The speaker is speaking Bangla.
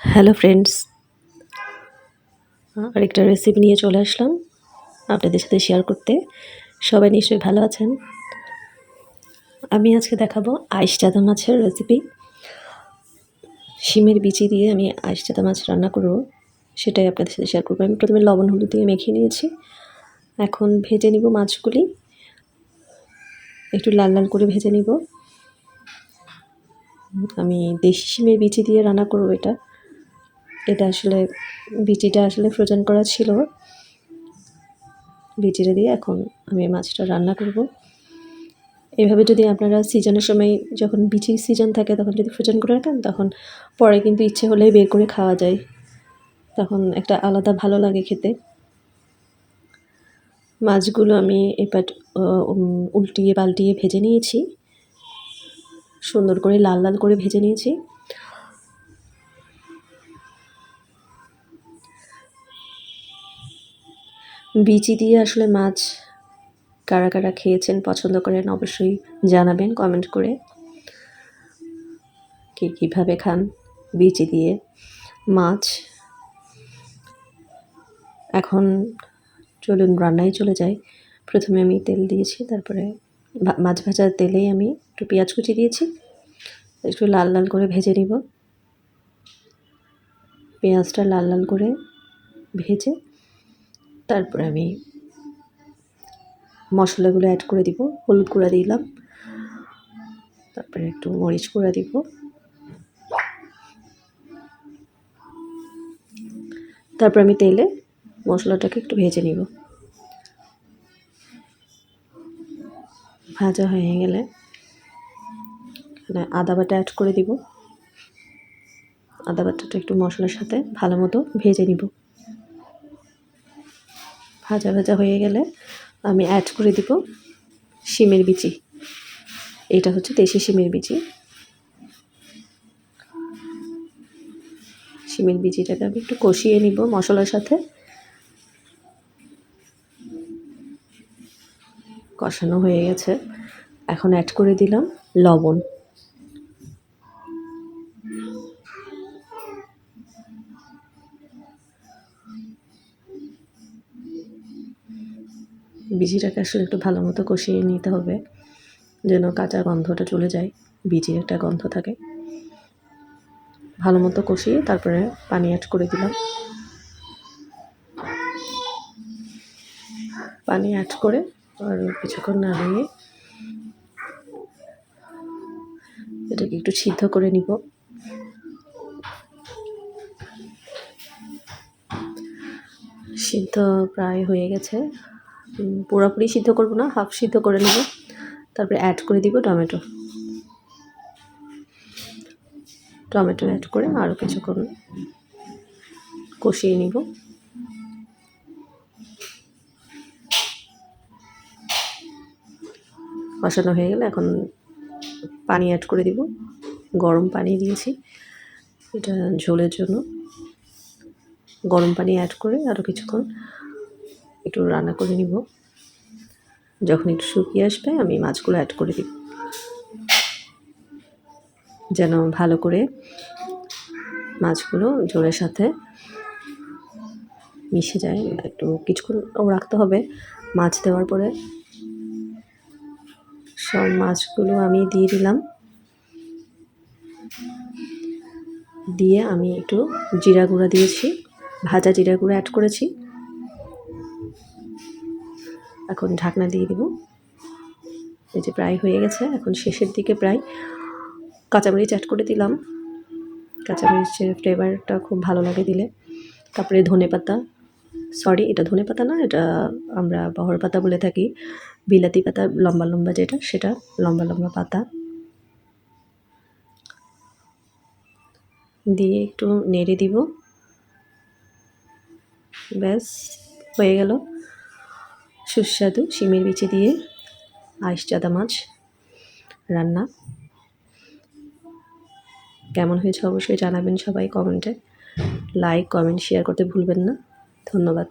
হ্যালো ফ্রেন্ডস, আরেকটা রেসিপি নিয়ে চলে আসলাম আপনাদের সাথে শেয়ার করতে। সবাই নিশ্চয়ই ভালো আছেন? আমি আজকে দেখাবো আইস চাদা মাছের রেসিপি শিমের বিচি দিয়ে আমি আইস চাদা মাছ রান্না করব, সেটাই আপনাদের সাথে শেয়ার করব। আমি প্রথমে লবণ হলুদ দিয়ে মেখে নিয়েছি। এখন ভেজে নিব মাছগুলি। একটু লাল লাল করে ভেজে নিব। আমি দেশি শিমের বিচি দিয়ে রান্না করব এটা। আসলে বিচিটা আসলে ফ্রোজেন করা ছিল। বিচিটা দিয়ে এখন আমি মাছটা রান্না করব। এভাবে যদি আপনারা সিজনের সময় যখন বিচির সিজন থাকে তখন যদি ফ্রোজেন করে রাখেন, তখন পরে কিন্তু ইচ্ছে হলেই বের করে খাওয়া যায়। তখন একটা আলাদা ভালো লাগে খেতে। মাছগুলো আমি এবার উল্টিয়ে পাল্টিয়ে ভেজে নিয়েছি। সুন্দর করে লাল লাল করে ভেজে নিয়েছি। বিচি দিয়ে আসলে মাছ কারা কারা খেয়েছেন পছন্দ করেন অবশ্যই জানাবেন কমেন্ট করে কে কীভাবে খান বিচি দিয়ে মাছ। এখন চলুন রান্নায় চলে যাই। প্রথমে আমি তেল দিয়েছি, তারপরে মাছ ভাজার তেলেই আমি একটু পেঁয়াজ কুচি দিয়েছি, একটু লাল লাল করে ভেজে নিব। পেঁয়াজটা লাল লাল করে ভেজে তারপরে আমি মশলাগুলো অ্যাড করে দিব, হলুদ গুঁড়া দিলাম। তারপরে একটু মরিচ গুঁড়া দিব। তারপর আমি তেলে মশলাটাকে একটু ভেজে নিব। ভাজা হয়ে গেলে আদা বাটা অ্যাড করে দিব। আদা বাটাটা একটু মশলার সাথে ভালো মতো ভেজে নিব। ভাজা ভাজা হয়ে গেলে আমি অ্যাড করে দিব শিমের বিচি। এটা হচ্ছে দেশি শিমের বিচি। শিমের বিচিটাকে আমি একটু কষিয়ে নিব মশলার সাথে। কষানো হয়ে গেছে। এখন অ্যাড করে দিলাম লবণ। বিচিটাকে আসলে একটু ভালো মতো কষিয়ে নিতে হবে, যেন কাঁচা গন্ধটা চলে যায়, বিচির একটা গন্ধ থাকে। ভালো মতো কষিয়ে তারপরে পানি অ্যাড করে দিলাম। পানি অ্যাড করে আর কিছুক্ষণ না নাড়িয়ে এটাকে একটু সিদ্ধ করে নিব। সিদ্ধ প্রায় হয়ে গেছে। পুরোপুরি সিদ্ধ করব না হাফ সিদ্ধ করে নেব। তারপরে অ্যাড করে দিব টমেটো। টমেটো অ্যাড করে আরও কিছুক্ষণ কষিয়ে নিব। কষানো হয়ে গেলে এখন পানি অ্যাড করে দিব। গরম পানি দিয়েছি। এটা ঝোলের জন্য। গরম পানি অ্যাড করে আরও কিছুক্ষণ একটু রান্না করে নিব। যখন একটু শুকিয়ে আসবে, আমি মাছগুলো অ্যাড করে দিব। যেন ভালো করে মাছগুলো জোরের সাথে মিশে যায়। একটু কিছুক্ষণ রাখতে হবে মাছ দেওয়ার পরে। সব মাছগুলো আমি দিয়ে দিলাম। দিয়ে আমি একটু জিরা গুঁড়া দিয়েছি, ভাজা জিরা গুঁড়া অ্যাড করেছি। এখন ঢাকনা দিয়ে দিব। এই যে প্রায় হয়ে গেছে, এখন শেষের দিকে প্রায় কাঁচামরিচ অ্যাড করে দিলাম। কাঁচামরিচের ফ্লেভারটা খুব ভালো লাগে দিলে। তারপরে ধনে পাতা। সরি এটা ধনে পাতা না, এটা আমরা বহর পাতা বলে থাকি। বিলাতি পাতা, লম্বা লম্বা যেটা, সেটা লম্বা লম্বা পাতা। দিয়ে একটু নেড়ে দিব। ব্যাস, হয়ে গেল। সুস্বাদু শিমের বিচি দিয়ে আইস চাদা মাছ রান্না। কেমন হয়েছে অবশ্যই জানাবেন সবাই কমেন্টে। লাইক, কমেন্ট শেয়ার করতে ভুলবেন না। ধন্যবাদ।